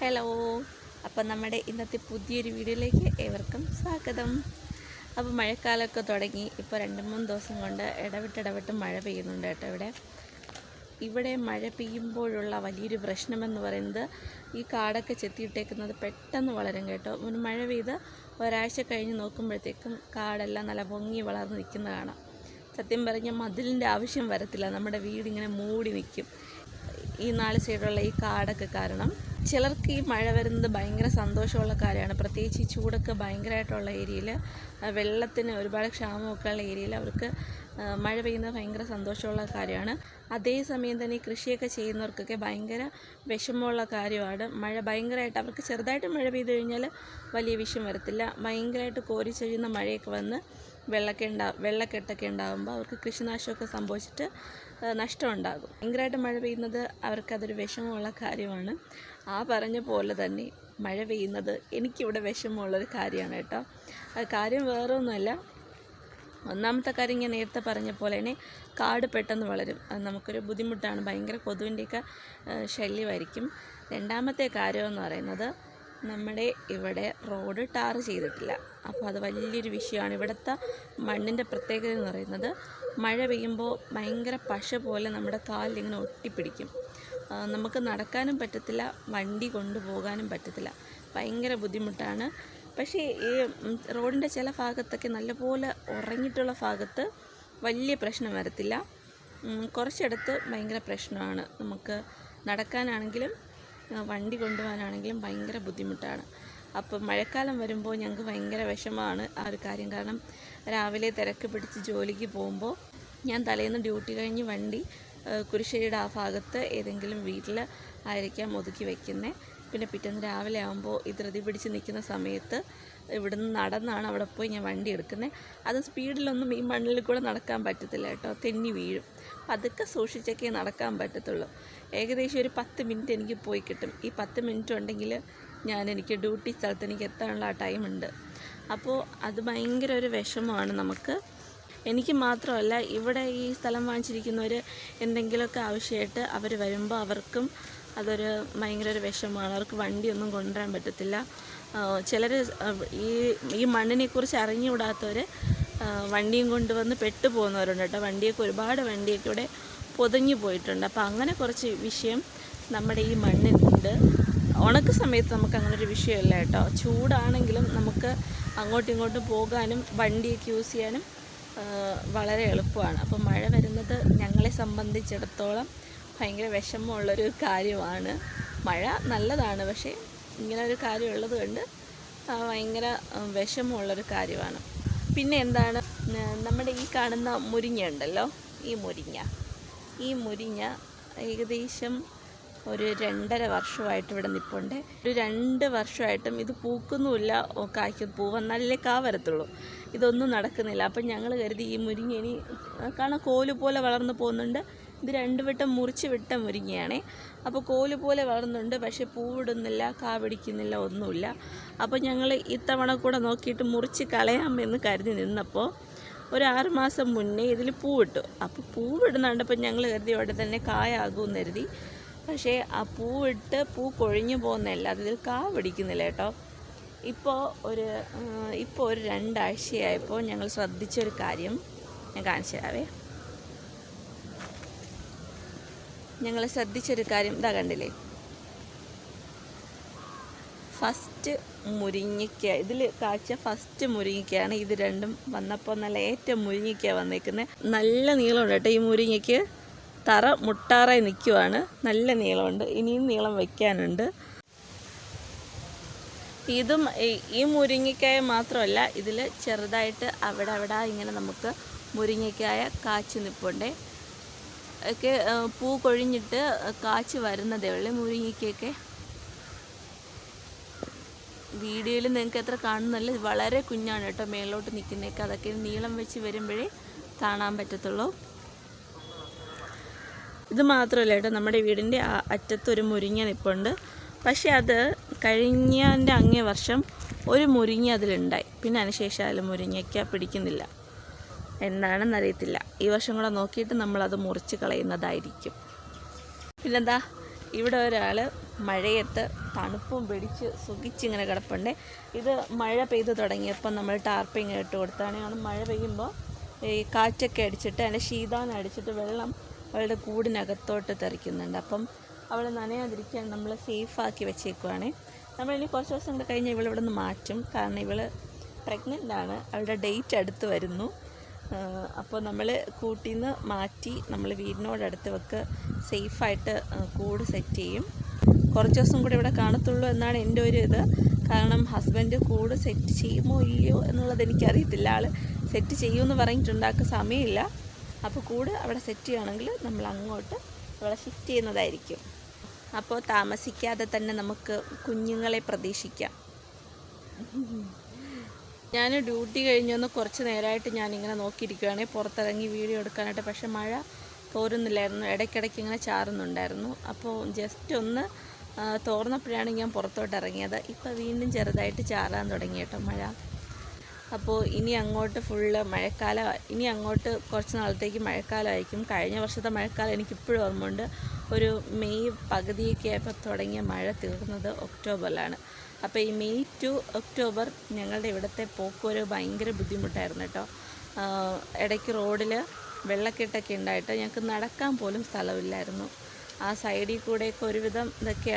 Hello അപ്പം നമ്മുടെ ഇന്നത്തെ പുതിയൊരു വീഡിയോയിലേക്ക് ഏവർക്കും സ്വാഗതം. അപ്പോൾ മഴക്കാലമൊക്കെ തുടങ്ങി. ഇപ്പോൾ രണ്ട് മൂന്ന് ദിവസം കൊണ്ട് ഇടവിട്ട് ഇടവിട്ട് മഴ പെയ്യുന്നുണ്ട് കേട്ടോ ഇവിടെ. ഇവിടെ മഴ പെയ്യുമ്പോഴുള്ള വലിയൊരു പ്രശ്നമെന്ന് പറയുന്നത് ഈ കാടൊക്കെ ചെത്തിയിട്ടേക്കുന്നത് പെട്ടെന്ന് വളരും കേട്ടോ. ഒരു മഴ പെയ്ത് ഒരാഴ്ച കഴിഞ്ഞ് നോക്കുമ്പോഴത്തേക്കും കാടെല്ലാം നല്ല പൊങ്ങി വളർന്ന് നിൽക്കുന്ന കാണാം. സത്യം പറഞ്ഞാൽ മതിലിന്റെ ആവശ്യം വരത്തില്ല. നമ്മുടെ വീടിങ്ങനെ മൂടി നിൽക്കും. ഈ നാല് സൈഡുള്ള ഈ കാടൊക്കെ കാരണം ചിലർക്ക് ഈ മഴ വരുന്നത് ഭയങ്കര സന്തോഷമുള്ള കാര്യമാണ്. പ്രത്യേകിച്ച് ഈ ചൂടൊക്കെ ഭയങ്കരമായിട്ടുള്ള ഏരിയയിൽ വെള്ളത്തിന് ഒരുപാട് ക്ഷാമമൊക്കെ ഉള്ള ഏരിയയിൽ അവർക്ക് മഴ പെയ്യുന്നത് ഭയങ്കര സന്തോഷമുള്ള കാര്യമാണ്. അതേസമയം തന്നെ ഈ കൃഷിയൊക്കെ ചെയ്യുന്നവർക്കൊക്കെ ഭയങ്കര വിഷമമുള്ള കാര്യമാണ്. മഴ ഭയങ്കരമായിട്ട് അവർക്ക് ചെറുതായിട്ട് മഴ പെയ്തു കഴിഞ്ഞാൽ വലിയ വിഷയം വരത്തില്ല. ഭയങ്കരമായിട്ട് കോരിച്ചൊഴിയുന്ന മഴയൊക്കെ വന്ന് വെള്ളക്കെ ഉണ്ടാ വെള്ളക്കെട്ടൊക്കെ ഉണ്ടാകുമ്പോൾ അവർക്ക് കൃഷിനാശമൊക്കെ സംഭവിച്ചിട്ട് നഷ്ടമുണ്ടാകും. ഭയങ്കരമായിട്ട് മഴ പെയ്യുന്നത് അവർക്കതൊരു വിഷമമുള്ള കാര്യമാണ്. ആ പറഞ്ഞ പോലെ തന്നെ മഴ പെയ്യുന്നത് എനിക്കിവിടെ വിഷമമുള്ളൊരു കാര്യമാണ് കേട്ടോ. കാര്യം വേറെ ഒന്നുമല്ല ഒന്നാമത്തെ കാര്യം ഞാൻ നേരത്തെ പറഞ്ഞ പോലെ തന്നെ കാട് പെട്ടെന്ന് വളരും. അത് നമുക്കൊരു ബുദ്ധിമുട്ടാണ്. ഭയങ്കര കൊതുവിന്റെയൊക്കെ ശല്യമായിരിക്കും. രണ്ടാമത്തെ കാര്യമെന്ന് പറയുന്നത് നമ്മുടെ ഇവിടെ റോഡ് ടാർ ചെയ്തിട്ടില്ല. അപ്പോൾ അത് വലിയൊരു വിഷയമാണ്. ഇവിടുത്തെ മണ്ണിന്റെ പ്രത്യേകത എന്ന് പറയുന്നത് മഴ പെയ്യുമ്പോൾ ഭയങ്കര പശ പോലെ നമ്മുടെ കാലിലിങ്ങനെ ഒട്ടിപ്പിടിക്കും. നമുക്ക് നടക്കാനും പറ്റത്തില്ല വണ്ടി കൊണ്ടുപോകാനും പറ്റത്തില്ല. ഭയങ്കര ബുദ്ധിമുട്ടാണ്. പക്ഷേ ഈ റോഡിന്റെ ചില ഭാഗത്തൊക്കെ നല്ലപോലെ ഉറങ്ങിയിട്ടുള്ള ഭാഗത്ത് വലിയ പ്രശ്നം വരത്തില്ല. കുറച്ചിടത്ത് ഭയങ്കര പ്രശ്നമാണ്. നമുക്ക് നടക്കാനാണെങ്കിലും വണ്ടി കൊണ്ടുപോകാനാണെങ്കിലും ഭയങ്കര ബുദ്ധിമുട്ടാണ്. അപ്പം മഴക്കാലം വരുമ്പോൾ ഞങ്ങൾക്ക് ഭയങ്കര വിഷമമാണ് ആ ഒരു കാര്യം. കാരണം രാവിലെ തിരക്ക് പിടിച്ച് ജോലിക്ക് പോകുമ്പോൾ ഞാൻ തലേന്ന് ഡ്യൂട്ടി കഴിഞ്ഞ് വണ്ടി കുരിശ്ശേരിയുടെ ആ ഭാഗത്ത് ഏതെങ്കിലും വീട്ടിൽ ആയിരിക്കാം ഒതുക്കി വെക്കുന്നത് പിന്നെ പിറ്റേന്ന് രാവിലെ ആകുമ്പോൾ ഈ ധൃതി പിടിച്ച് നിൽക്കുന്ന സമയത്ത് ഇവിടുന്ന് നടന്നാണ് അവിടെ പോയി ഞാൻ വണ്ടി എടുക്കുന്നത്. അത് സ്പീഡിലൊന്നും ഈ മണ്ണിൽ കൂടെ നടക്കാൻ പറ്റത്തില്ല കേട്ടോ. തെന്നി വീഴും. പതുക്കെ സൂക്ഷിച്ചൊക്കെ നടക്കാൻ പറ്റത്തുള്ളൂ. ഏകദേശം ഒരു പത്ത് മിനിറ്റ് എനിക്ക് പോയി കിട്ടും. ഈ പത്ത് മിനിറ്റ് ഉണ്ടെങ്കിൽ ഞാൻ എനിക്ക് ഡ്യൂട്ടി സ്ഥലത്ത് എനിക്ക് എത്താനുള്ള ആ ടൈമുണ്ട് അപ്പോൾ അത് ഭയങ്കര ഒരു വിഷമമാണ് നമുക്ക്. എനിക്ക് മാത്രമല്ല ഇവിടെ ഈ സ്ഥലം വാങ്ങിച്ചിരിക്കുന്നവർ എന്തെങ്കിലുമൊക്കെ ആവശ്യമായിട്ട് അവർ വരുമ്പോൾ അവർക്കും അതൊരു ഭയങ്കര ഒരു വിഷമമാണ്. അവർക്ക് വണ്ടിയൊന്നും കൊണ്ടുവരാൻ പറ്റത്തില്ല. ചിലർ ഈ ഈ മണ്ണിനെക്കുറിച്ച് അറിഞ്ഞുകൂടാത്തവർ വണ്ടിയും കൊണ്ടുവന്ന് പെട്ടു പോകുന്നവരുണ്ട് കേട്ടോ. വണ്ടിയൊക്കെ ഒരുപാട് വണ്ടിയൊക്കെ ഇവിടെ പൊതിഞ്ഞു പോയിട്ടുണ്ട്. അപ്പോൾ അങ്ങനെ കുറച്ച് വിഷയം നമ്മുടെ ഈ മണ്ണിലുണ്ട്. ഉണക്ക സമയത്ത് നമുക്ക് അങ്ങനെ ഒരു വിഷയമല്ല കേട്ടോ. ചൂടാണെങ്കിലും നമുക്ക് അങ്ങോട്ടും ഇങ്ങോട്ടും പോകാനും വണ്ടിയൊക്കെ യൂസ് ചെയ്യാനും വളരെ എളുപ്പമാണ്. അപ്പോൾ മഴ വരുന്നത് ഞങ്ങളെ സംബന്ധിച്ചിടത്തോളം ഭയങ്കര വിഷമമുള്ളൊരു കാര്യമാണ്. മഴ നല്ലതാണ് പക്ഷേ ഇങ്ങനെ ഒരു കാര്യം ഉള്ളത് കൊണ്ട് ഭയങ്കര വിഷമമുള്ളൊരു കാര്യമാണ്. പിന്നെ എന്താണ്? നമ്മുടെ ഈ കാണുന്ന മുരിങ്ങ ഉണ്ടല്ലോ ഈ മുരിങ്ങ. ഈ മുരിങ്ങ ഏകദേശം ഒരു രണ്ടര വർഷമായിട്ട് ഇവിടെ നിൽപ്പുണ്ട് ഒരു രണ്ട് വർഷമായിട്ടും ഇത് പൂക്കുന്നുമില്ല കായ്ക്കും പൂ വന്നാലേ കാ വരത്തുള്ളൂ ഇതൊന്നും നടക്കുന്നില്ല. അപ്പം ഞങ്ങൾ കരുതി ഈ മുരിങ്ങ ഇനി കാണാൻ കോൽ പോലെ വളർന്നു പോകുന്നുണ്ട്. ഇത് രണ്ട് വട്ടം മുറിച്ച് വിട്ട മുരിങ്ങയാണേ. അപ്പോൾ കോൽ പോലെ വളർന്നുണ്ട് പക്ഷേ പൂവിടുന്നില്ല കാ പിടിക്കുന്നില്ല ഒന്നുമില്ല. അപ്പോൾ ഞങ്ങൾ ഇത്തവണ കൂടെ നോക്കിയിട്ട് മുറിച്ച് കളയാമെന്ന് കരുതി നിന്നപ്പോൾ ഒരു ആറ് മാസം മുന്നേ ഇതിൽ പൂവിട്ടു അപ്പോൾ പൂവിടുന്ന കണ്ടപ്പോൾ ഞങ്ങൾ കരുതി അവിടെ തന്നെ കായാകുമെന്ന് കരുതി. പക്ഷേ ആ പൂവിട്ട് പൂ കൊഴിഞ്ഞു പോകുന്നതല്ല അതിൽ കാ പിടിക്കുന്നില്ല കേട്ടോ. ഇപ്പോൾ ഒരു ഇപ്പോൾ ഒരു രണ്ടാഴ്ചയായപ്പോൾ ഞങ്ങൾ ശ്രദ്ധിച്ചൊരു കാര്യം ഞാൻ കാണിച്ചു തരാവേ. ഞങ്ങൾ ശ്രദ്ധിച്ചൊരു കാര്യം ഇതാ കണ്ടില്ലേ? ഫസ്റ്റ് മുരിങ്ങിക്ക ഇതിൽ കാഴ്ച ഫസ്റ്റ് മുരിങ്ങിക്കയാണ് ഇത് രണ്ടും വന്നപ്പോൾ നല്ല ഏറ്റവും മുരിങ്ങിക്ക വന്നേക്കുന്നത് നല്ല നീളമുണ്ട് കേട്ടോ ഈ മുരിങ്ങയ്ക്ക്. തറ മുട്ടാറായി നിൽക്കുവാണ് നല്ല നീളമുണ്ട്. ഇനിയും നീളം വയ്ക്കാനുണ്ട് ഇതും ഈ- മുരിങ്ങയ്ക്കായ മാത്രമല്ല ഇതിൽ ചെറുതായിട്ട് അവിടെ അവിടെ ഇങ്ങനെ നമുക്ക് മുരിങ്ങയ്ക്കായ കാച്ചു നിൽപ്പുണ്ടേ ഒക്കെ പൂ കൊഴിഞ്ഞിട്ട് കാച്ച് വരുന്നതേ ഉള്ളൂ. മുരിങ്ങയ്ക്കൊക്കെ. വീഡിയോയിൽ നിങ്ങൾക്ക് എത്ര കാണുന്നല്ല വളരെ കുഞ്ഞാണ് കേട്ടോ മേളിലോട്ട് നിൽക്കുന്നതൊക്കെ. അതൊക്കെ നീളം വെച്ച് വരുമ്പോഴേ കാണാൻ പറ്റത്തുള്ളൂ. ഇത് മാത്രമല്ല കേട്ടോ നമ്മുടെ വീടിന്റെ അറ്റത്തൊരു മുരിങ്ങ നിൽപ്പുണ്ട് പക്ഷേ അത് കഴിഞ്ഞതിന്റെ അങ്ങേ വർഷം ഒരു മുരിങ്ങ അതിലുണ്ടായി. പിന്നെ അതിനുശേഷം അതിൽ മുരിങ്ങയ്ക്ക പിടിക്കുന്നില്ല. എന്താണെന്നറിയത്തില്ല ഈ വർഷം കൂടെ നോക്കിയിട്ട് നമ്മളത് മുറിച്ച് കളയുന്നതായിരിക്കും. പിന്നെന്താ? ഇവിടെ ഒരാൾ മഴയത്ത് തണുപ്പും പിടിച്ച് സുഖിച്ചിങ്ങനെ കിടപ്പുണ്ട്. ഇത് മഴ പെയ്തു തുടങ്ങിയപ്പോൾ നമ്മൾ ടാർപ്പിങ് ഇട്ട് കൊടുത്താണ്. മഴ പെയ്യുമ്പോൾ ഈ കാറ്റൊക്കെ അടിച്ചിട്ട് അതിന്റെ ശീതാനം അടിച്ചിട്ട് വെള്ളം അവളുടെ കൂടിനകത്തോട്ട് തെറിക്കുന്നുണ്ട്. അപ്പം അവൾ നനയാതിരിക്കാൻ നമ്മൾ സേഫാക്കി വെച്ചേക്കുവാണ്. നമ്മളിനി കുറച്ച് ദിവസം കൂടെ കഴിഞ്ഞ് ഇവളിവിടെ നിന്ന് മാറ്റും. കാരണം ഇവൾ പ്രഗ്നന്റ് ആണ് അവളുടെ ഡേറ്റ് അടുത്ത് വരുന്നു. അപ്പോൾ നമ്മൾ കൂട്ടിൽ നിന്ന് മാറ്റി നമ്മൾ വീടിനോടടുത്ത് വെക്ക് സേഫായിട്ട് കൂട് സെറ്റ് ചെയ്യും. കുറച്ച് ദിവസം കൂടി ഇവിടെ കാണത്തുള്ളൂ എന്നാണ് എന്റെ ഒരു ഇത്. കാരണം ഹസ്ബൻഡ് കൂട് സെറ്റ് ചെയ്യുമോ ഇല്ലയോ എന്നുള്ളത് എനിക്കറിയത്തില്ല. ആൾ സെറ്റ് ചെയ്യുമെന്ന് പറഞ്ഞിട്ടുണ്ട്. ആൾക്ക് സമയമില്ല. അപ്പോൾ കൂട് അവിടെ സെറ്റ് ചെയ്യുകയാണെങ്കിൽ നമ്മൾ അങ്ങോട്ട് ഇവിടെ ഷിഫ്റ്റ് ചെയ്യുന്നതായിരിക്കും. അപ്പോൾ താമസിക്കാതെ തന്നെ നമുക്ക് കുഞ്ഞുങ്ങളെ പ്രതീക്ഷിക്കാം. ഞാൻ ഡ്യൂട്ടി കഴിഞ്ഞൊന്ന് കുറച്ച് നേരമായിട്ട് ഞാനിങ്ങനെ നോക്കിയിരിക്കുകയാണ് പുറത്തിറങ്ങി വീഡിയോ എടുക്കാനായിട്ട് പക്ഷേ മഴ തോരുന്നില്ലായിരുന്നു. ഇടയ്ക്കിടയ്ക്ക് ഇങ്ങനെ ചാറുന്നുണ്ടായിരുന്നു. അപ്പോൾ ജസ്റ്റ് ഒന്ന് തോർന്നപ്പോഴാണ് ഞാൻ പുറത്തോട്ട് ഇറങ്ങിയത്. ഇപ്പോൾ വീണ്ടും ചെറുതായിട്ട് ചാറാൻ തുടങ്ങി കേട്ടോ മഴ. അപ്പോൾ ഇനി അങ്ങോട്ട് ഫുള്ള് മഴക്കാലം ഇനി അങ്ങോട്ട് കുറച്ച് നാളത്തേക്ക് മഴക്കാലമായിരിക്കും. കഴിഞ്ഞ വർഷത്തെ മഴക്കാലം എനിക്കിപ്പോഴും ഓർമ്മയുണ്ട്. ഒരു മെയ് പകുതിയൊക്കെ ആയപ്പോൾ തുടങ്ങിയ മഴ തീർന്നത് ഒക്ടോബറിലാണ്. അപ്പോൾ ഈ മെയ് ടു ഒക്ടോബർ ഞങ്ങളുടെ ഇവിടുത്തെ പോക്കൊരു ഭയങ്കര ബുദ്ധിമുട്ടായിരുന്നു കേട്ടോ. ഇടയ്ക്ക് റോഡിൽ വെള്ളക്കെട്ടൊക്കെ ഉണ്ടായിട്ട് ഞങ്ങൾക്ക് നടക്കാൻ പോലും സ്ഥലമില്ലായിരുന്നു. ആ സൈഡിൽ കൂടെയൊക്കെ ഒരുവിധം ഇതൊക്കെ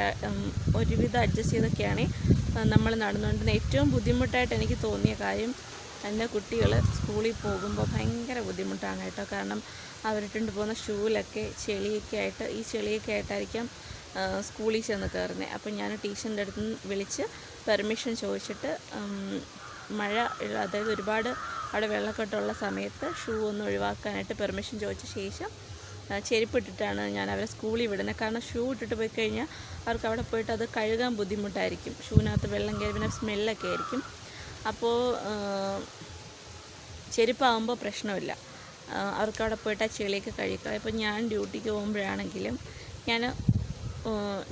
ഒരുവിധം അഡ്ജസ്റ്റ് ചെയ്തൊക്കെയാണ് നമ്മൾ നടന്നുകൊണ്ടിരുന്നത്. ഏറ്റവും ബുദ്ധിമുട്ടായിട്ട് എനിക്ക് തോന്നിയ കാര്യം എന്റെ കുട്ടികൾ സ്കൂളിൽ പോകുമ്പോൾ ഭയങ്കര ബുദ്ധിമുട്ടാണ് കേട്ടോ. കാരണം അവരിട്ടുണ്ട് പോകുന്ന ഷൂവിലൊക്കെ ചെളിയൊക്കെ ആയിട്ട് ഈ ചെളിയൊക്കെ ആയിട്ടായിരിക്കാം സ്കൂളിൽ ചെന്ന് കയറുന്നത്. അപ്പം ഞാൻ ടീച്ചറിന്റെ അടുത്ത് നിന്ന് വിളിച്ച് പെർമിഷൻ ചോദിച്ചിട്ട് മഴ അതായത് ഒരുപാട് അവിടെ വെള്ളക്കെട്ടുള്ള സമയത്ത് ഷൂ ഒന്ന് ഒഴിവാക്കാനായിട്ട് പെർമിഷൻ ചോദിച്ച ശേഷം ചെരുപ്പിട്ടിട്ടാണ് ഞാൻ അവരെ സ്കൂളിൽ വിടുന്നത്. കാരണം ഷൂ ഇട്ടിട്ട് പോയി കഴിഞ്ഞാൽ അവർക്ക് അവിടെ പോയിട്ട് അത് കഴുകാൻ ബുദ്ധിമുട്ടായിരിക്കും. ഷൂവിനകത്ത് വെള്ളം കയറി പിന്നെ സ്മെല്ലൊക്കെ ആയിരിക്കും. അപ്പോൾ ചെരുപ്പാകുമ്പോൾ പ്രശ്നമില്ല. അവർക്ക് അവിടെ പോയിട്ട് ആ ചെളിയൊക്കെ കഴിക്കാം ഇപ്പോൾ ഞാൻ ഡ്യൂട്ടിക്ക് പോകുമ്പോഴാണെങ്കിലും ഞാൻ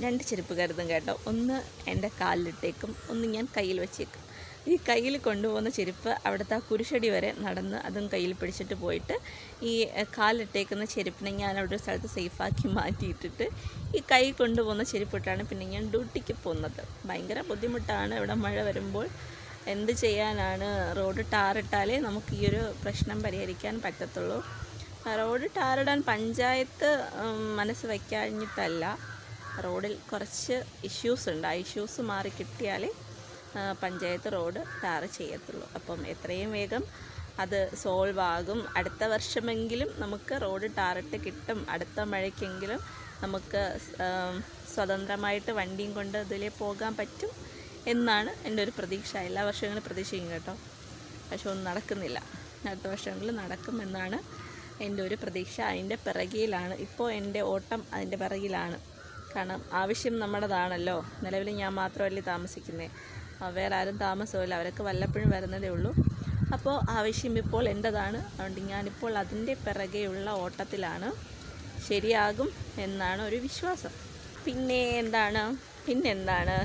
രണ്ട് ചെരുപ്പ് കരുതും കേട്ടോ. ഒന്ന് എന്റെ കാലിലിട്ടേക്കും ഒന്ന് ഞാൻ കയ്യിൽ വെച്ചേക്കും. ഈ കയ്യിൽ കൊണ്ടുപോകുന്ന ചെരുപ്പ് അവിടുത്തെ ആ കുരിശടി വരെ നടന്ന് അതും കയ്യിൽ പിടിച്ചിട്ട് പോയിട്ട് ഈ കാലിട്ടേക്കുന്ന ചെരുപ്പിനെ ഞാൻ അവിടെ ഒരു സ്ഥലത്ത് സേഫാക്കി മാറ്റിയിട്ടിട്ട് ഈ കൈ കൊണ്ടുപോകുന്ന ചെരുപ്പിട്ടാണ് പിന്നെ ഞാൻ ഡ്യൂട്ടിക്ക് പോകുന്നത്. ഭയങ്കര ബുദ്ധിമുട്ടാണ്. ഇവിടെ മഴ വരുമ്പോൾ എന്ത് ചെയ്യാനാണ്? റോഡ് ടാറിട്ടാലേ നമുക്ക് ഈ ഒരു പ്രശ്നം പരിഹരിക്കാൻ പറ്റത്തുള്ളൂ. റോഡ് ടാറിടാൻ പഞ്ചായത്ത് മനസ്സ് വയ്ക്കാഞ്ഞിട്ടല്ല. റോഡിൽ കുറച്ച് ഇഷ്യൂസ് ഉണ്ട്. ആ ഇഷ്യൂസ് മാറി കിട്ടിയാലേ പഞ്ചായത്ത് റോഡ് ടാർ ചെയ്യത്തുള്ളൂ. അപ്പം എത്രയും വേഗം അത് സോൾവ് ആകും. അടുത്ത വർഷമെങ്കിലും നമുക്ക് റോഡ് ടാറിട്ട് കിട്ടും. അടുത്ത മഴയ്ക്കെങ്കിലും നമുക്ക് സ്വതന്ത്രമായിട്ട് വണ്ടിയും കൊണ്ട് ഇതിലേ പോകാൻ പറ്റും എന്നാണ് എന്റെ ഒരു പ്രതീക്ഷ. എല്ലാ വർഷങ്ങളും പ്രതീക്ഷിക്കും കേട്ടോ. പക്ഷെ ഒന്നും നടക്കുന്നില്ല. അടുത്ത വർഷങ്ങളിൽ നടക്കുമെന്നാണ് എന്റെ ഒരു പ്രതീക്ഷ. അതിന്റെ പിറകിലാണ് ഇപ്പോൾ എന്റെ ഓട്ടം അതിന്റെ പിറകിലാണ്. കാരണം ആവശ്യം നമ്മുടേതാണല്ലോ. നിലവിൽ ഞാൻ മാത്രമല്ലേ താമസിക്കുന്നത് വേറെ ആരും താമസമില്ല. അവരൊക്കെ വല്ലപ്പോഴും വരുന്നതേ ഉള്ളൂ. അപ്പോൾ ആവശ്യം ഇപ്പോൾ എന്റെതാണ് അതുകൊണ്ട് ഞാനിപ്പോൾ അതിന്റെ പിറകെയുള്ള ഓട്ടത്തിലാണ്. ശരിയാകും എന്നാണ് ഒരു വിശ്വാസം. പിന്നെ എന്താണ്? പിന്നെന്താണ്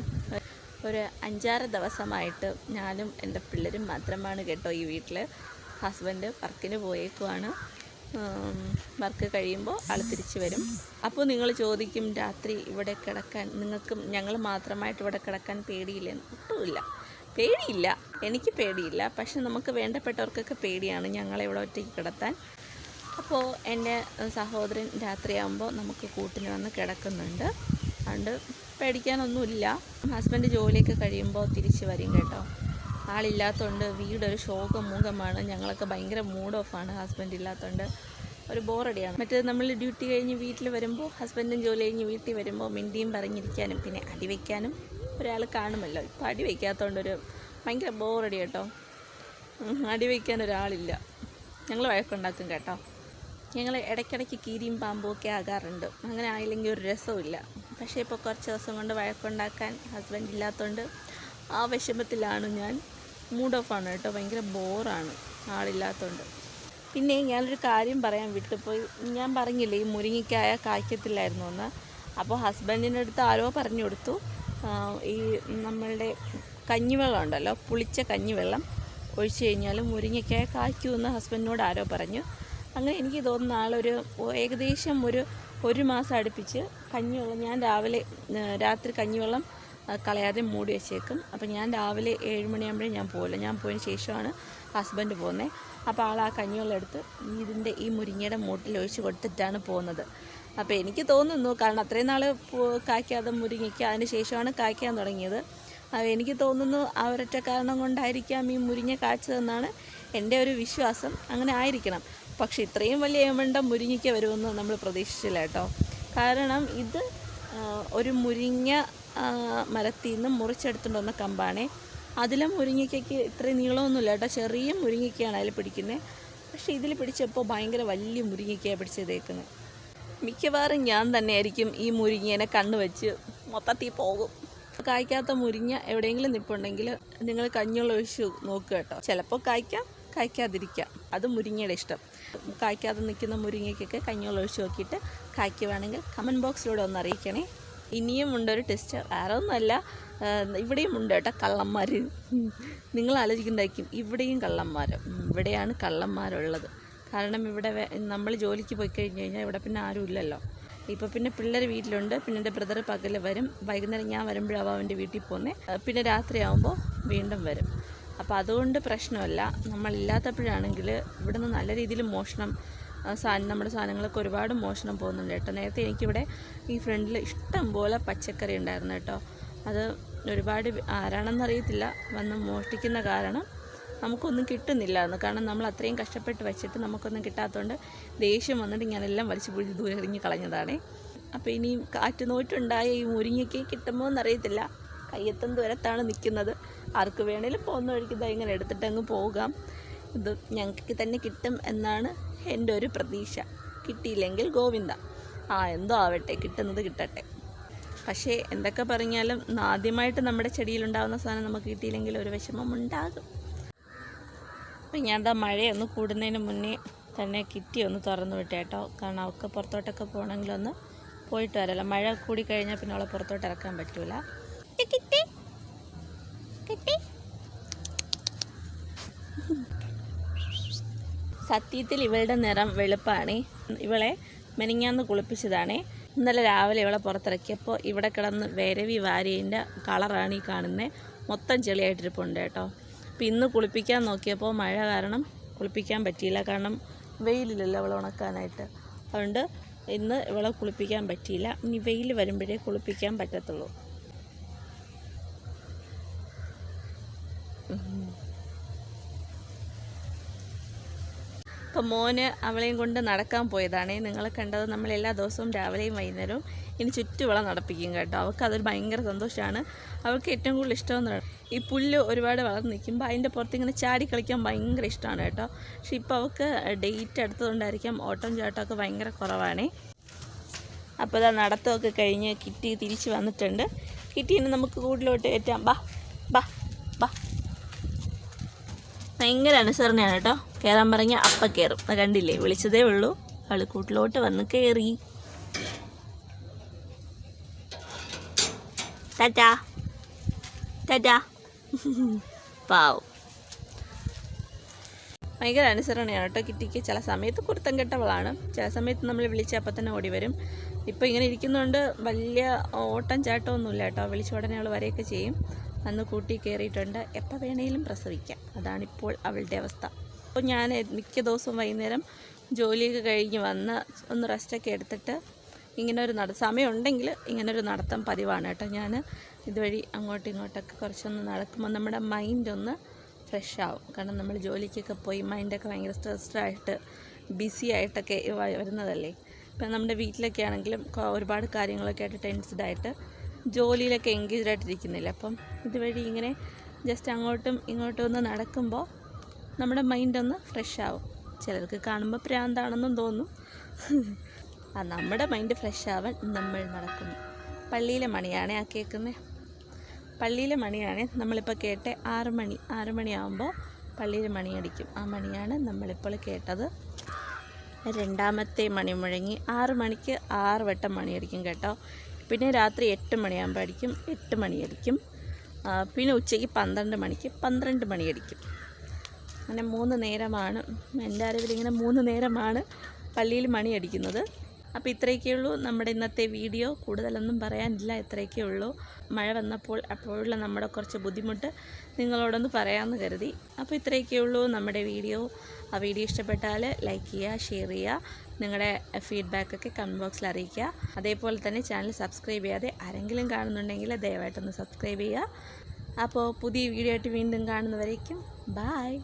ഒരു അഞ്ചാറ് ദിവസമായിട്ട് ഞാനും എന്റെ പിള്ളേരും മാത്രമാണ് കേട്ടോ ഈ വീട്ടിൽ ഹസ്ബൻഡ് വർക്കിന് പോയേക്കുവാണ്. വർക്ക് കഴിയുമ്പോൾ ആൾ തിരിച്ചു വരും. അപ്പോൾ നിങ്ങൾ ചോദിക്കും രാത്രി ഇവിടെ കിടക്കാൻ നിങ്ങൾക്കും ഞങ്ങൾ മാത്രമായിട്ട് ഇവിടെ കിടക്കാൻ പേടിയില്ലെന്ന്? ഒട്ടുമില്ല പേടിയില്ല. എനിക്ക് പേടിയില്ല. പക്ഷെ നമുക്ക് വേണ്ടപ്പെട്ടവർക്കൊക്കെ പേടിയാണ് ഞങ്ങളെ ഇവിടെ ഒറ്റയ്ക്ക് കിടത്താൻ. അപ്പോൾ എന്റെ സഹോദരൻ രാത്രിയാകുമ്പോൾ നമുക്ക് കൂട്ടിന് വന്ന് കിടക്കുന്നുണ്ട്. അതുകൊണ്ട് പേടിക്കാനൊന്നുമില്ല. ഹസ്ബൻഡ് ജോലിയൊക്കെ കഴിയുമ്പോൾ തിരിച്ച് വരും കേട്ടോ. ആളില്ലാത്തതുകൊണ്ട് വീടൊരു ശോകമുഖമാണ് ഞങ്ങളൊക്കെ ഭയങ്കര മൂഡ് ഓഫാണ് ഹസ്ബൻഡ് ഇല്ലാത്തതുകൊണ്ട് ഒരു ബോറടിയാണ് മറ്റേത് നമ്മൾ ഡ്യൂട്ടി കഴിഞ്ഞ് വീട്ടിൽ വരുമ്പോൾ ഹസ്ബൻഡും ജോലി കഴിഞ്ഞ് വീട്ടിൽ വരുമ്പോൾ മിണ്ടിയും പറഞ്ഞിരിക്കാനും പിന്നെ അടി വയ്ക്കാനും ഒരാൾ കാണുമല്ലോ. ഇപ്പോൾ അടി വയ്ക്കാത്തതുകൊണ്ടൊരു ഭയങ്കര ബോറടി കേട്ടോ. അടി വയ്ക്കാൻ ഒരാളില്ല. ഞങ്ങൾ വഴക്കുണ്ടാക്കും കേട്ടോ. ഞങ്ങൾ ഇടയ്ക്കിടയ്ക്ക് കീരിയും പാമ്പും ഒക്കെ ആകാറുണ്ട്. അങ്ങനെ ആയില്ലെങ്കിൽ ഒരു രസമില്ല പക്ഷേ ഇപ്പോൾ കുറച്ച് ദിവസം കൊണ്ട് വഴക്കുണ്ടാക്കാൻ ഹസ്ബൻഡ് ഇല്ലാത്തതുകൊണ്ട് ആ വിഷമത്തിലാണ് ഞാൻ മൂഡ് ഓഫ് ആണ് കേട്ടോ. ഭയങ്കര ബോറാണ് ആളില്ലാത്തതുകൊണ്ട് പിന്നെ ഞാനൊരു കാര്യം പറയാൻ വിട്ടുപോയി ഞാൻ പറഞ്ഞില്ലേ ഈ മുരിങ്ങിക്കായ കായ്ക്കത്തില്ലായിരുന്നു എന്ന്. അപ്പോൾ ഹസ്ബൻഡിന്റെ അടുത്ത് ആരോ പറഞ്ഞു കൊടുത്തു. ഈ നമ്മളുടെ കഞ്ഞിവെള്ളം ഉണ്ടല്ലോ പുളിച്ച കഞ്ഞിവെള്ളം ഒഴിച്ചു കഴിഞ്ഞാൽ മുരിങ്ങയ്ക്കായ കായ്ക്കുമെന്ന് ഹസ്ബൻഡിനോട് ആരോ പറഞ്ഞു. അങ്ങനെ എനിക്ക് തോന്നുന്ന ആളൊരു ഏകദേശം ഒരു ഒരു മാസം അടുപ്പിച്ച് കഞ്ഞിവെള്ളം ഞാൻ രാവിലെ രാത്രി കഞ്ഞിവെള്ളം കളയാതെ മൂടി വെച്ചേക്കും. അപ്പോൾ ഞാൻ രാവിലെ ഏഴ് മണിയാകുമ്പോഴേ ഞാൻ പോകില്ല ഞാൻ പോയതിന് ശേഷമാണ് ഹസ്ബൻഡ് പോകുന്നത് അപ്പോൾ ആൾ ആ കഞ്ഞിവെള്ളം എടുത്ത് ഇതിന്റെ ഈ മുരിങ്ങയുടെ മൂട്ടിൽ ഒഴിച്ച് കൊടുത്തിട്ടാണ് പോകുന്നത്. അപ്പോൾ എനിക്ക് തോന്നുന്നു കാരണം അത്രയും നാൾ കായ്ക്കാതെ മുരിങ്ങയ്ക്ക് അതിന് ശേഷമാണ് കായ്ക്കാൻ തുടങ്ങിയത്. എനിക്ക് തോന്നുന്നു ആ ഒരൊറ്റ കാരണം കൊണ്ടായിരിക്കാം ഈ മുരിങ്ങ കായ്ച്ചതെന്നാണ് എന്റെ ഒരു വിശ്വാസം. അങ്ങനെ ആയിരിക്കണം. പക്ഷെ ഇത്രയും വലിയ ഏമണ്ട മുരിങ്ങയ്ക്ക് വരുമെന്ന് നമ്മൾ പ്രതീക്ഷിച്ചില്ല കേട്ടോ. കാരണം ഇത് ഒരു മുരിങ്ങ മരത്തിൽ നിന്ന് മുറിച്ചെടുത്തുകൊണ്ട് വന്ന കമ്പാണേ. അതിലെ മുരിങ്ങയ്ക്കൊക്കെ ഇത്രയും നീളമൊന്നുമില്ല കേട്ടോ. ചെറിയ മുരിങ്ങയ്ക്കാണ് അതിൽ പിടിക്കുന്നത് പക്ഷേ ഇതിൽ പിടിച്ചപ്പോൾ ഭയങ്കര വലിയ മുരിങ്ങയ്ക്കാണ് പിടിച്ചതേക്കുന്നത് മിക്കവാറും ഞാൻ തന്നെ ആയിരിക്കും ഈ മുരിങ്ങേനെ കണ്ണു വെച്ച് മൊത്തത്തിൽ പോകും. കായ്ക്കാത്ത മുരിങ്ങ എവിടെയെങ്കിലും നിൽപ്പുണ്ടെങ്കിൽ നിങ്ങൾ കഞ്ഞുള്ള ഒഴിച്ച് നോക്കുക കേട്ടോ. ചിലപ്പോൾ കായ്ക്കാം കായ്ക്കാതിരിക്കാം. അത് മുരിങ്ങയുടെ ഇഷ്ടം. കായ്ക്കാതെ നിൽക്കുന്ന മുരിങ്ങയ്ക്കൊക്കെ കഞ്ഞുള്ള ഒഴിച്ച് നോക്കിയിട്ട് കായ്ക്കുവാണെങ്കിൽ കമന്റ് ബോക്സിലൂടെ ഒന്ന് അറിയിക്കണേ. ഇനിയും ഒരു ടെസ്റ്റ് വേറെ ഒന്നുമല്ല. ഇവിടെയും ഉണ്ട് കേട്ടോ കള്ളന്മാർ നിങ്ങൾ ആലോചിക്കുന്നുണ്ടായിരിക്കും ഇവിടെയും കള്ളന്മാർ ഇവിടെയാണ് കള്ളന്മാരുള്ളത്. കാരണം ഇവിടെ നമ്മൾ ജോലിക്ക് പോയി കഴിഞ്ഞ് കഴിഞ്ഞാൽ ഇവിടെ പിന്നെ ആരും ഇല്ലല്ലോ. ഇപ്പോൾ പിന്നെ പിള്ളേർ വീട്ടിലുണ്ട് പിന്നെ എന്റെ ബ്രദർ പകൽ വരും. വൈകുന്നേരം ഞാൻ വരുമ്പോഴാവും അവന്റെ വീട്ടിൽ പോകുന്നത് പിന്നെ രാത്രിയാവുമ്പോൾ വീണ്ടും വരും. അപ്പോൾ അതുകൊണ്ട് പ്രശ്നമല്ല. നമ്മളില്ലാത്തപ്പോഴാണെങ്കിൽ ഇവിടുന്ന് നല്ല രീതിയിൽ മോഷണം സാധനം നമ്മുടെ സാധനങ്ങളൊക്കെ ഒരുപാട് മോഷണം പോകുന്നുണ്ട് കേട്ടോ. നേരത്തെ എനിക്കിവിടെ ഈ ഫ്രണ്ടിൽ ഇഷ്ടം പോലെ പച്ചക്കറി ഉണ്ടായിരുന്നു കേട്ടോ. അത് ഒരുപാട് ആരാണെന്നറിയത്തില്ല. വന്ന് മോഷ്ടിക്കുന്ന കാരണം നമുക്കൊന്നും കിട്ടുന്നില്ല എന്ന് കാരണം നമ്മൾ അത്രയും കഷ്ടപ്പെട്ട് വെച്ചിട്ട് നമുക്കൊന്നും കിട്ടാത്തതുകൊണ്ട് ദേഷ്യം വന്നിട്ട് ഞാനെല്ലാം വലിച്ചു പിടിച്ച് ദൂരെ എറിഞ്ഞ് കളഞ്ഞതാണേ. അപ്പോൾ ഇനിയും കാറ്റ് നോറ്റുണ്ടായ ഈ മുരിങ്ങയ്ക്ക് കിട്ടുമോ എന്നറിയത്തില്ല കയ്യെത്തും ദൂരത്താണ് നിൽക്കുന്നത് ആർക്ക് വേണേലും പോകുന്ന വഴിക്ക് ഇതാ ഇങ്ങനെ എടുത്തിട്ട് അങ്ങ് പോകാം. ഇത് ഞങ്ങൾക്ക് തന്നെ കിട്ടും എന്നാണ് എന്റെ ഒരു പ്രതീക്ഷ. കിട്ടിയില്ലെങ്കിൽ ഗോവിന്ദ. ആ എന്തോ ആവട്ടെ കിട്ടുന്നത് കിട്ടട്ടെ. പക്ഷേ എന്തൊക്കെ പറഞ്ഞാലും ആദ്യമായിട്ട് നമ്മുടെ ചെടിയിലുണ്ടാകുന്ന സാധനം നമുക്ക് കിട്ടിയില്ലെങ്കിൽ ഒരു വിഷമം ഉണ്ടാകും. അപ്പം ഞാൻ എന്താ മഴയൊന്ന് കൂടുന്നതിന് മുന്നേ തന്നെ കിറ്റി ഒന്ന് തുറന്നു വിട്ടേ കേട്ടോ കാരണം അവൾക്ക് പുറത്തോട്ടൊക്കെ പോകണമെങ്കിലൊന്ന് പോയിട്ട് വരാമല്ലോ മഴ കൂടി കഴിഞ്ഞാൽ പിന്നെ അവളെ പുറത്തോട്ട് ഇറക്കാൻ പറ്റൂല. സത്യത്തിൽ ഇവളുടെ നിറം വെളുപ്പാണ്. ഇവളെ മെനിങ്ങാന്ന് കുളിപ്പിച്ചതാണ്. ഇന്നലെ രാവിലെ ഇവളെ പുറത്തിറക്കിയപ്പോൾ ഇവിടെ കിടന്ന് വരവി വാരിയതിന്റെ കളറാണ് ഈ കാണുന്നത് മൊത്തം ചെളിയായിട്ടിരിപ്പുണ്ട് കേട്ടോ. അപ്പോൾ ഇന്ന് കുളിപ്പിക്കാൻ നോക്കിയപ്പോൾ മഴ കാരണം കുളിപ്പിക്കാൻ പറ്റിയില്ല. കാരണം വെയിലില്ലല്ലോ അവളെ ഉണക്കാനായിട്ട്. അതുകൊണ്ട് ഇന്ന് ഇവളെ കുളിപ്പിക്കാൻ പറ്റിയില്ല. ഇനി വെയിൽ വരുമ്പോഴേ കുളിപ്പിക്കാൻ പറ്റത്തുള്ളൂ. അപ്പോൾ മോന് അവളെയും കൊണ്ട് നടക്കാൻ പോയതാണ്. നിങ്ങൾ കണ്ടത് നമ്മൾ എല്ലാ ദിവസവും രാവിലെയും വൈകുന്നേരവും ഇനി ചുറ്റുവിള നടപ്പിക്കും കേട്ടോ. അവൾക്ക് അതൊരു ഭയങ്കര സന്തോഷമാണ്. അവൾക്ക് ഏറ്റവും കൂടുതൽ ഇഷ്ടമെന്ന് ഈ പുല്ല് ഒരുപാട് വളർന്ന് നിൽക്കുമ്പോൾ അതിന്റെ പുറത്ത് ഇങ്ങനെ ചാടി കളിക്കാൻ ഭയങ്കര ഇഷ്ടമാണ് കേട്ടോ. പക്ഷെ ഇപ്പോൾ അവൾക്ക് ഡേറ്റ് എടുത്തതുകൊണ്ടായിരിക്കാം ഓട്ടം ചാട്ടമൊക്കെ ഭയങ്കര കുറവാണേ. അപ്പോൾ ഇതാ നടത്തമൊക്കെ കഴിഞ്ഞ് കിറ്റി തിരിച്ച് വന്നിട്ടുണ്ട്. കിറ്റീനെ നമുക്ക് കൂട്ടിലോട്ട് കയറ്റാം. ബാ ബാ. ഭയങ്കര അനുസരണയാണ് കേട്ടോ. കയറാൻ പറഞ്ഞാൽ അപ്പ കയറും കണ്ടില്ലേ? വിളിച്ചതേ ഉള്ളൂ. ആൾ കൂട്ടിലോട്ട് വന്ന് കയറി ടാറ്റാ. ടാറ്റാ. പാവും. ഭയങ്കര അനുസരണയാണ് കേട്ടോ കിട്ടിക്ക്. ചില സമയത്ത് കുരുത്തം കെട്ടവളാണ്. ചില സമയത്ത് നമ്മൾ വിളിച്ച അപ്പം തന്നെ ഓടി വരും. ഇപ്പോൾ ഇങ്ങനെ ഇരിക്കുന്നതുകൊണ്ട് വലിയ ഓട്ടം ചാട്ടമൊന്നുമില്ല കേട്ടോ. വിളിച്ച ഉടനെ അവൾ വരെയൊക്കെ ചെയ്യും. അന്ന് കൂട്ടി കയറിയിട്ടുണ്ട്. എപ്പോൾ വേണേലും പ്രസവിക്കാം. അതാണിപ്പോൾ അവളുടെ അവസ്ഥ. അപ്പോൾ ഞാൻ മിക്ക ദിവസവും വൈകുന്നേരം ജോലിയൊക്കെ കഴിഞ്ഞ് വന്ന് ഒന്ന് റെസ്റ്റൊക്കെ എടുത്തിട്ട് ഇങ്ങനെ ഒരു നട സമയമുണ്ടെങ്കിൽ ഇങ്ങനെ ഒരു നടത്തം പതിവാണ് കേട്ടോ ഞാൻ. ഇതുവഴി അങ്ങോട്ടും ഇങ്ങോട്ടൊക്കെ കുറച്ചൊന്ന് നടക്കുമ്പോൾ നമ്മുടെ മൈൻഡ് ഒന്ന് ഫ്രഷ് ആവും. കാരണം നമ്മൾ ജോലിക്കൊക്കെ പോയി മൈൻഡൊക്കെ ഭയങ്കര സ്ട്രെസ്ഡ് ആയിട്ട് ബിസി ആയിട്ടൊക്കെ വരുന്നതല്ലേ? ഇപ്പം നമ്മുടെ വീട്ടിലൊക്കെ ആണെങ്കിലും ഒരുപാട് കാര്യങ്ങളൊക്കെ ആയിട്ട് ടെൻസ്ഡ് ആയിട്ട് ജോലിയിലൊക്കെ എൻഗേജ്ഡ് ആയിട്ടിരിക്കുന്നില്ല അപ്പം ഇതുവഴി ഇങ്ങനെ ജസ്റ്റ് അങ്ങോട്ടും ഇങ്ങോട്ടും ഒന്ന് നടക്കുമ്പോൾ നമ്മുടെ മൈൻഡ് ഒന്ന് ഫ്രഷ് ആവും. ചിലർക്ക് കാണുമ്പോൾ പ്രാന്താണെന്നും തോന്നും. ആ നമ്മുടെ മൈൻഡ് ഫ്രഷ് ആവാൻ നമ്മൾ നടക്കുന്നു. പള്ളിയിലെ മണിയാണ് ആ കേൾക്കുന്നത് പള്ളിയിലെ മണിയാണ് നമ്മളിപ്പോൾ കേട്ട ആറ് മണി. ആറ് മണിയാകുമ്പോൾ പള്ളിയിൽ മണിയടിക്കും ആ മണിയാണ് നമ്മളിപ്പോൾ കേട്ടത്. രണ്ടാമത്തെ മണി മുഴങ്ങി ആറ് മണിക്ക് ആറ് വട്ടം മണിയടിക്കും കേട്ടോ. പിന്നെ രാത്രി എട്ട് മണിയാകുമ്പോൾ അടിക്കും എട്ട് മണിയടിക്കും പിന്നെ ഉച്ചയ്ക്ക് പന്ത്രണ്ട് മണിക്ക് പന്ത്രണ്ട് മണിയടിക്കും അങ്ങനെ മൂന്ന് നേരമാണ്. എന്റെ അറിവിൽ ഇങ്ങനെ മൂന്ന് നേരമാണ് പള്ളിയിൽ മണി അടിക്കുന്നത് അപ്പോൾ ഇത്രയൊക്കെ ഉള്ളൂ. നമ്മുടെ ഇന്നത്തെ വീഡിയോ. കൂടുതലൊന്നും പറയാനില്ല. ഇത്രയൊക്കെ ഉള്ളൂ. മഴ വന്നപ്പോൾ അപ്പോഴുള്ള നമ്മുടെ കുറച്ച് ബുദ്ധിമുട്ട് നിങ്ങളോടൊന്ന് പറയാമെന്ന് കരുതി. അപ്പോൾ ഇത്രയൊക്കെ ഉള്ളൂ നമ്മുടെ വീഡിയോ. ആ വീഡിയോ ഇഷ്ടപ്പെട്ടാൽ ലൈക്ക് ചെയ്യുക ഷെയർ ചെയ്യുക. നിങ്ങളുടെ ഫീഡ്ബാക്കൊക്കെ കമന്റ് ബോക്സിൽ അറിയിക്കുക. അതേപോലെ തന്നെ ചാനൽ സബ്സ്ക്രൈബ് ചെയ്യാതെ ആരെങ്കിലും കാണുന്നുണ്ടെങ്കിൽ ദയവായിട്ടൊന്ന് സബ്സ്ക്രൈബ് ചെയ്യുക. അപ്പോൾ പുതിയ വീഡിയോ ആയിട്ട് വീണ്ടും കാണുന്നവരേക്കും ബായ്